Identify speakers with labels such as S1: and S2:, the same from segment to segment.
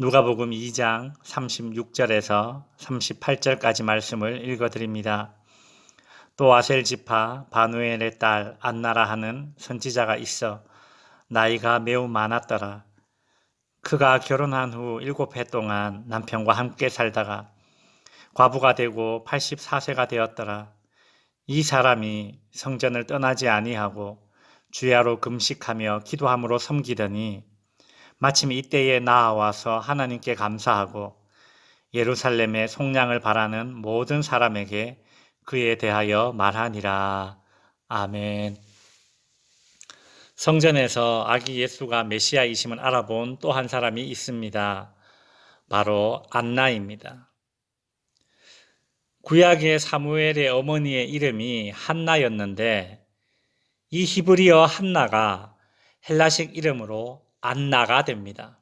S1: 누가복음 2장 36절에서 38절까지 말씀을 읽어드립니다. 또 아셀 지파 바누엘의 딸 안나라 하는 선지자가 있어 나이가 매우 많았더라. 그가 결혼한 후 일곱 해 동안 남편과 함께 살다가 과부가 되고 84세가 되었더라. 이 사람이 성전을 떠나지 아니하고 주야로 금식하며 기도함으로 섬기더니 마침 이때에 나아와서 하나님께 감사하고 예루살렘의 속량을 바라는 모든 사람에게 그에 대하여 말하니라. 아멘. 성전에서 아기 예수가 메시아이심을 알아본 또 한 사람이 있습니다. 바로 안나입니다. 구약의 사무엘의 어머니의 이름이 한나였는데 이 히브리어 한나가 헬라식 이름으로 안나가 됩니다.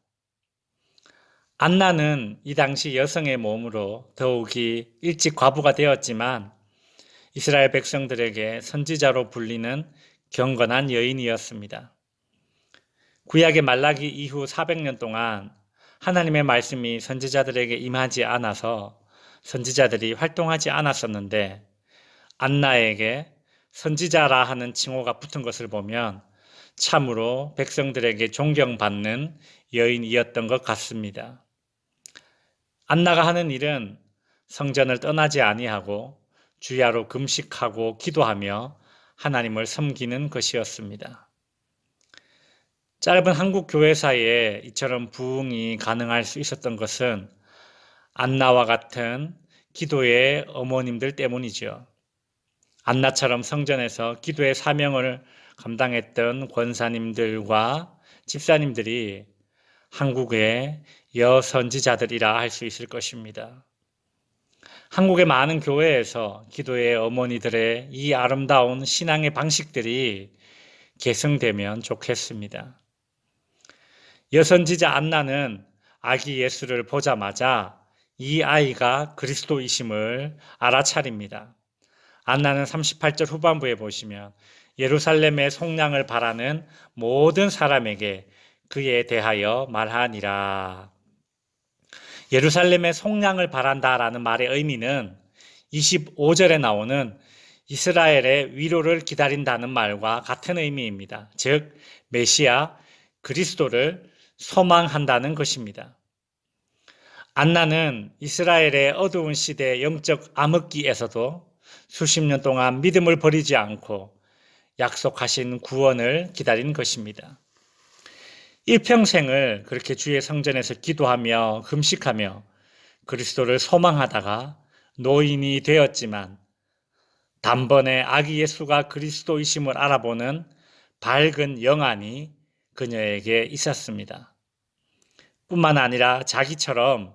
S1: 안나는 이 당시 여성의 몸으로 더욱이 일찍 과부가 되었지만 이스라엘 백성들에게 선지자로 불리는 경건한 여인이었습니다. 구약의 말라기 이후 400년 동안 하나님의 말씀이 선지자들에게 임하지 않아서 선지자들이 활동하지 않았었는데 안나에게 선지자라 하는 칭호가 붙은 것을 보면 참으로 백성들에게 존경받는 여인이었던 것 같습니다. 안나가 하는 일은 성전을 떠나지 아니하고 주야로 금식하고 기도하며 하나님을 섬기는 것이었습니다. 짧은 한국 교회사에 이처럼 부흥이 가능할 수 있었던 것은 안나와 같은 기도의 어머님들 때문이죠. 안나처럼 성전에서 기도의 사명을 감당했던 권사님들과 집사님들이 한국의 여선지자들이라 할 수 있을 것입니다. 한국의 많은 교회에서 기도의 어머니들의 이 아름다운 신앙의 방식들이 계승되면 좋겠습니다. 여선지자 안나는 아기 예수를 보자마자 이 아이가 그리스도이심을 알아차립니다. 안나는 38절 후반부에 보시면 예루살렘의 속량을 바라는 모든 사람에게 그에 대하여 말하니라. 예루살렘의 속량을 바란다라는 말의 의미는 25절에 나오는 이스라엘의 위로를 기다린다는 말과 같은 의미입니다. 즉, 메시아 그리스도를 소망한다는 것입니다. 안나는 이스라엘의 어두운 시대 영적 암흑기에서도 수십 년 동안 믿음을 버리지 않고 약속하신 구원을 기다린 것입니다. 일평생을 그렇게 주의 성전에서 기도하며 금식하며 그리스도를 소망하다가 노인이 되었지만 단번에 아기 예수가 그리스도이심을 알아보는 밝은 영안이 그녀에게 있었습니다. 뿐만 아니라 자기처럼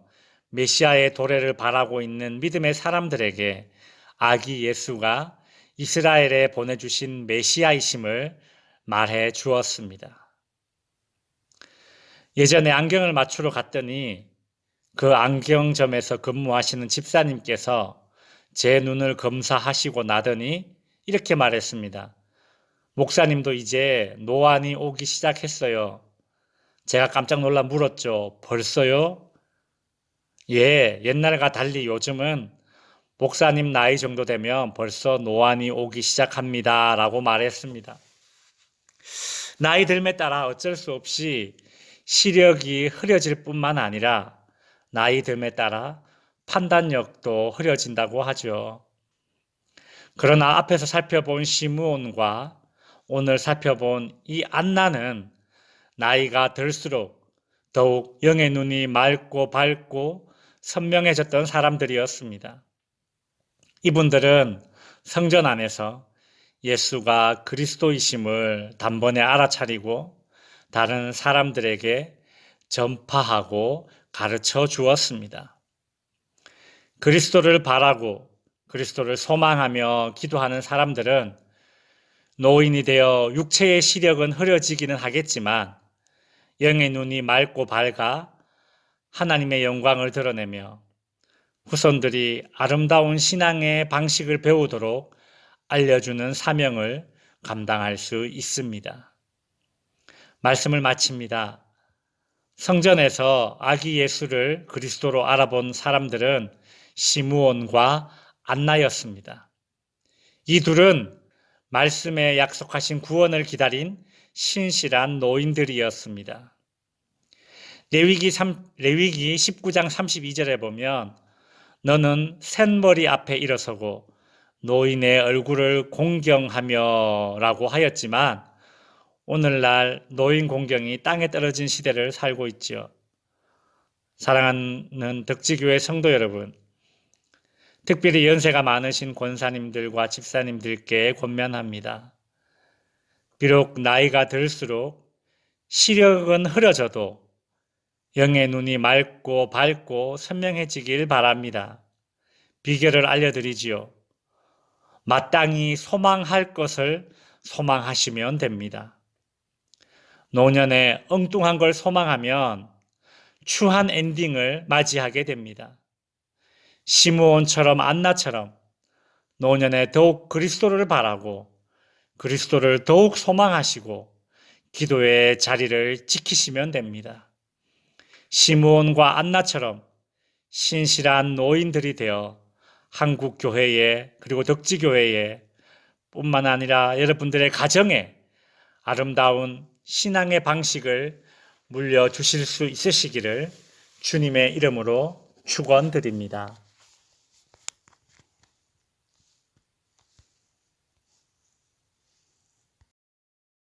S1: 메시아의 도래를 바라고 있는 믿음의 사람들에게 아기 예수가 이스라엘에 보내주신 메시아이심을 말해 주었습니다. 예전에 안경을 맞추러 갔더니 그 안경점에서 근무하시는 집사님께서 제 눈을 검사하시고 나더니 이렇게 말했습니다. 목사님도 이제 노안이 오기 시작했어요. 제가 깜짝 놀라 물었죠. 벌써요? 예, 옛날과 달리 요즘은 목사님 나이 정도 되면 벌써 노안이 오기 시작합니다. 라고 말했습니다. 나이 들에 따라 어쩔 수 없이 시력이 흐려질 뿐만 아니라 나이 듦에 따라 판단력도 흐려진다고 하죠. 그러나 앞에서 살펴본 시므온과 오늘 살펴본 이 안나는 나이가 들수록 더욱 영의 눈이 맑고 밝고 선명해졌던 사람들이었습니다. 이분들은 성전 안에서 예수가 그리스도이심을 단번에 알아차리고 다른 사람들에게 전파하고 가르쳐 주었습니다. 그리스도를 바라고 그리스도를 소망하며 기도하는 사람들은 노인이 되어 육체의 시력은 흐려지기는 하겠지만 영의 눈이 맑고 밝아 하나님의 영광을 드러내며 후손들이 아름다운 신앙의 방식을 배우도록 알려주는 사명을 감당할 수 있습니다. 말씀을 마칩니다. 성전에서 아기 예수를 그리스도로 알아본 사람들은 시므온과 안나였습니다. 이 둘은 말씀에 약속하신 구원을 기다린 신실한 노인들이었습니다. 레위기 3, 레위기 19장 32절에 보면 너는 샌머리 앞에 일어서고 노인의 얼굴을 공경하며 라고 하였지만 오늘날 노인 공경이 땅에 떨어진 시대를 살고 있지요. 사랑하는 덕지교회 성도 여러분, 특별히 연세가 많으신 권사님들과 집사님들께 권면합니다. 비록 나이가 들수록 시력은 흐려져도 영의 눈이 맑고 밝고 선명해지길 바랍니다. 비결을 알려드리지요. 마땅히 소망할 것을 소망하시면 됩니다. 노년에 엉뚱한 걸 소망하면 추한 엔딩을 맞이하게 됩니다. 시므온처럼 안나처럼 노년에 더욱 그리스도를 바라고 그리스도를 더욱 소망하시고 기도의 자리를 지키시면 됩니다. 시므온과 안나처럼 신실한 노인들이 되어 한국 교회에 그리고 덕지 교회에 뿐만 아니라 여러분들의 가정에 아름다운 신앙의 방식을 물려 주실 수 있으시기를 주님의 이름으로 축원드립니다.